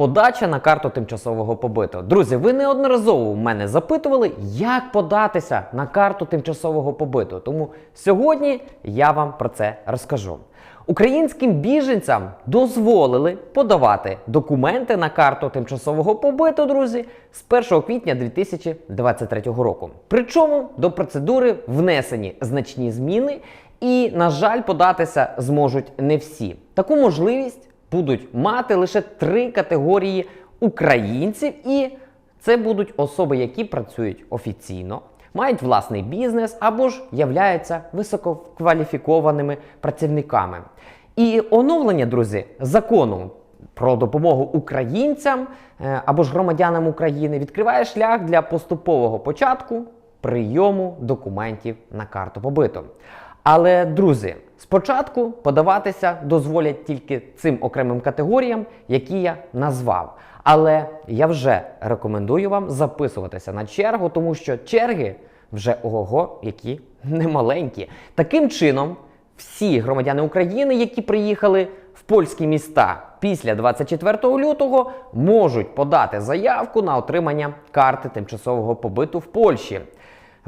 Подача на карту тимчасового побиту. Друзі, ви неодноразово у мене запитували, як податися на карту тимчасового побиту. Тому сьогодні я вам про це розкажу. Українським біженцям дозволили подавати документи на карту тимчасового побиту, друзі, з 1 квітня 2023 року. Причому до процедури внесені значні зміни, і, на жаль, податися зможуть не всі. Таку можливість будуть мати лише три категорії українців, і це будуть особи, які працюють офіційно, мають власний бізнес або ж являються висококваліфікованими працівниками. І оновлення, друзі, закону про допомогу українцям е, або ж громадянам України відкриває шлях для поступового початку прийому документів на карту побиту. Але, друзі, спочатку подаватися дозволять тільки цим окремим категоріям, які я назвав. Але я вже рекомендую вам записуватися на чергу, тому що черги вже ого, які немаленькі. Таким чином, всі громадяни України, які приїхали в польські міста після 24 лютого, можуть подати заявку на отримання карти тимчасового побиту в Польщі.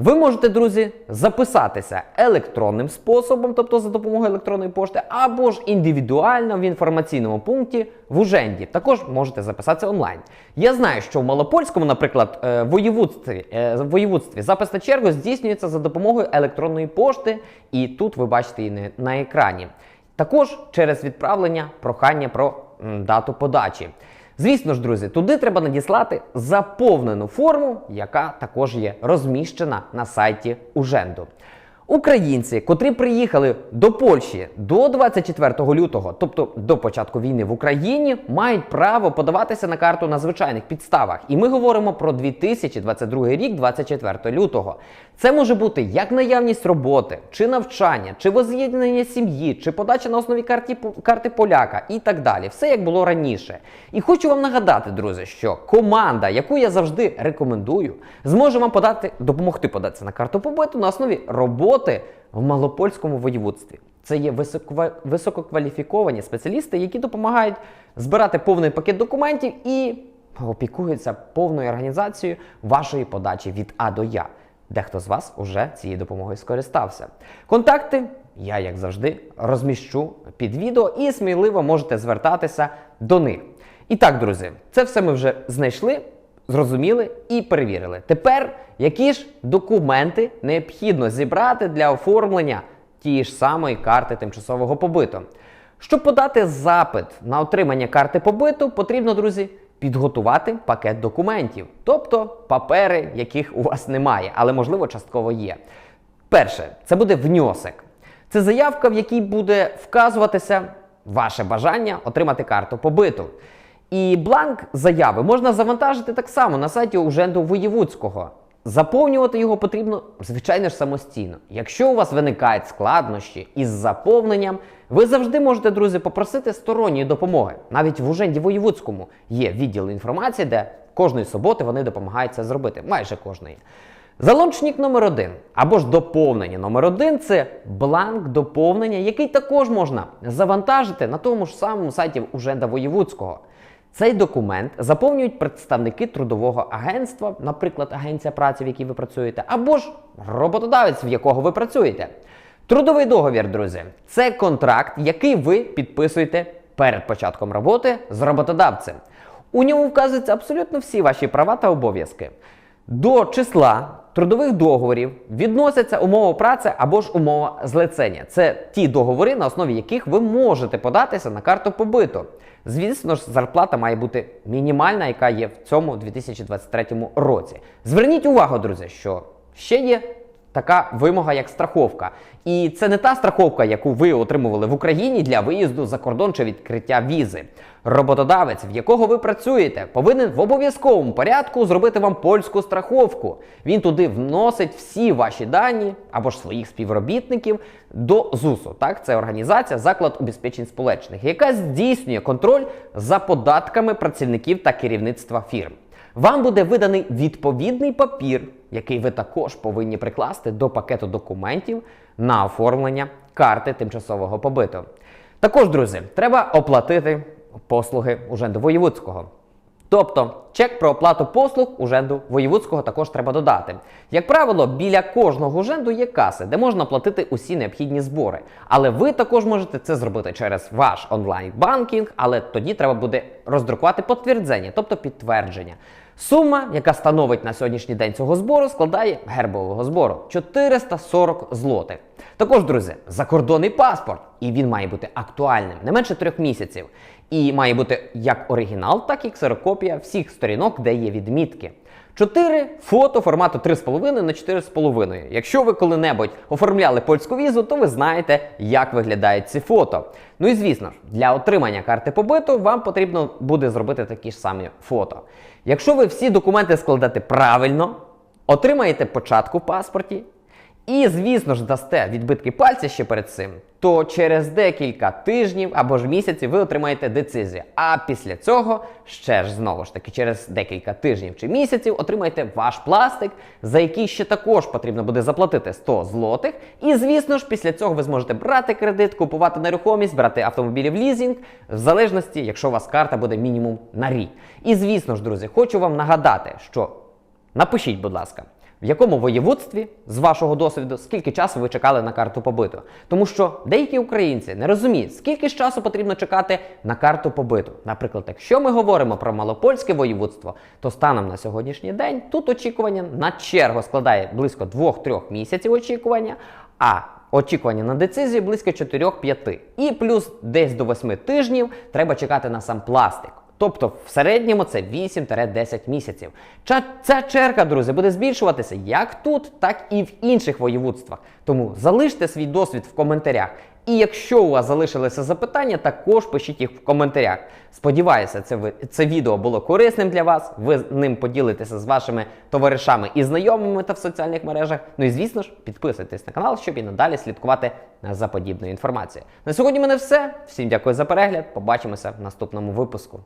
Ви можете, друзі, записатися електронним способом, тобто за допомогою електронної пошти, або ж індивідуально в інформаційному пункті в Уженді. Також можете записатися онлайн. Я знаю, що в Малопольському, наприклад, е, воєводстві, е, воєводстві запис на чергу здійснюється за допомогою електронної пошти, і тут ви бачите її на- на екрані. Також через відправлення прохання про дату подачі. Звісно ж, друзі, туди треба надіслати заповнену форму, яка також є розміщена на сайті Уженду. Українці, котрі приїхали до Польщі до 24 лютого, тобто до початку війни в Україні, мають право подаватися на карту на звичайних підставах. І ми говоримо про 2022 рік, 24 лютого. Це може бути як наявність роботи, чи навчання, чи воз'єднання сім'ї, чи подача на основі карті, карти поляка і так далі. Все як було раніше. І хочу вам нагадати, друзі, що команда, яку я завжди рекомендую, зможе вам подати, допомогти податися на карту побиту на основі роботи в малопольському воєводстві. Це є висококваліфіковані спеціалісти, які допомагають збирати повний пакет документів і опікуються повною організацією вашої подачі від А до Я. Дехто з вас уже цією допомогою скористався. Контакти я, як завжди, розміщу під відео і сміливо можете звертатися до них. І так, друзі, це все ми вже знайшли, зрозуміли і перевірили. Тепер які ж документи необхідно зібрати для оформлення тієї ж самої карти тимчасового побиту? Щоб подати запит на отримання карти побиту, потрібно, друзі, підготувати пакет документів, тобто папери, яких у вас немає, але можливо частково є. Перше, це буде вньосик. Це заявка, в якій буде вказуватися ваше бажання отримати карту побиту. І бланк заяви можна завантажити так само на сайті Уженду Воєвудського. Заповнювати його потрібно, звичайно ж, самостійно. Якщо у вас виникають складнощі із заповненням, ви завжди можете, друзі, попросити сторонньої допомоги. Навіть в Уженді Воєвудському є відділ інформації, де кожної суботи вони допомагають це зробити. Майже кожної. Залончник номер один або ж доповнення номер один це бланк доповнення, який також можна завантажити на тому ж самому сайті Уженда Воєвудського. Цей документ заповнюють представники трудового агентства, наприклад, агенція праці, в якій ви працюєте, або ж роботодавець, в якого ви працюєте. Трудовий договір, друзі, це контракт, який ви підписуєте перед початком роботи з роботодавцем. У ньому вказуються абсолютно всі ваші права та обов'язки. До числа трудових договорів відносяться умова праці або ж умова злицення. Це ті договори, на основі яких ви можете податися на карту побиту. Звісно ж, зарплата має бути мінімальна, яка є в цьому 2023 році. Зверніть увагу, друзі, що ще є така вимога, як страховка. І це не та страховка, яку ви отримували в Україні для виїзду за кордон чи відкриття візи. Роботодавець, в якого ви працюєте, повинен в обов'язковому порядку зробити вам польську страховку. Він туди вносить всі ваші дані або ж своїх співробітників до ЗУСу. Так, це організація заклад убезпечень сполечних, яка здійснює контроль за податками працівників та керівництва фірм. Вам буде виданий відповідний папір, який ви також повинні прикласти до пакету документів на оформлення карти тимчасового побиту. Також, друзі, треба оплатити послуги Уженду Воєвудського. Тобто чек про оплату послуг уженду воєвудського також треба додати. Як правило, біля кожного уженду є каси, де можна платити усі необхідні збори. Але ви також можете це зробити через ваш онлайн-банкінг, але тоді треба буде роздрукувати підтвердження, тобто підтвердження. Сума, яка становить на сьогоднішній день цього збору, складає гербового збору 440 злотих. Також, друзі, закордонний паспорт, і він має бути актуальним не менше трьох місяців. І має бути як оригінал, так і ксерокопія всіх сторінок, де є відмітки. 4 фото формату 3,5 на 4,5. Якщо ви коли-небудь оформляли польську візу, то ви знаєте, як виглядають ці фото. Ну і звісно ж, для отримання карти побиту вам потрібно буде зробити такі ж самі фото. Якщо ви всі документи складете правильно, отримаєте початку в паспорті, і, звісно ж, дасте відбитки пальця ще перед цим, то через декілька тижнів або ж місяців ви отримаєте децизію. А після цього ще ж знову ж таки через декілька тижнів чи місяців отримаєте ваш пластик, за який ще також потрібно буде заплатити 100 злотих. І, звісно ж, після цього ви зможете брати кредит, купувати нерухомість, брати автомобілі в лізінг, в залежності, якщо у вас карта буде мінімум на рік. І звісно ж, друзі, хочу вам нагадати, що напишіть, будь ласка. В якому воєводстві з вашого досвіду скільки часу ви чекали на карту побиту? Тому що деякі українці не розуміють, скільки ж часу потрібно чекати на карту побиту. Наприклад, якщо ми говоримо про малопольське воєводство, то станом на сьогоднішній день тут очікування на чергу складає близько 2-3 місяців очікування, а очікування на децизію близько 4-5. І плюс десь до 8 тижнів треба чекати на сам пластик. Тобто в середньому це 8-10 місяців. Ця черга, друзі, буде збільшуватися як тут, так і в інших воєводствах. Тому залиште свій досвід в коментарях. І якщо у вас залишилися запитання, також пишіть їх в коментарях. Сподіваюся, це, ви, це відео було корисним для вас. Ви ним поділитеся з вашими товаришами і знайомими та в соціальних мережах. Ну і звісно ж, підписуйтесь на канал, щоб і надалі слідкувати за подібною інформацією. На сьогодні мене все. Всім дякую за перегляд. Побачимося в наступному випуску.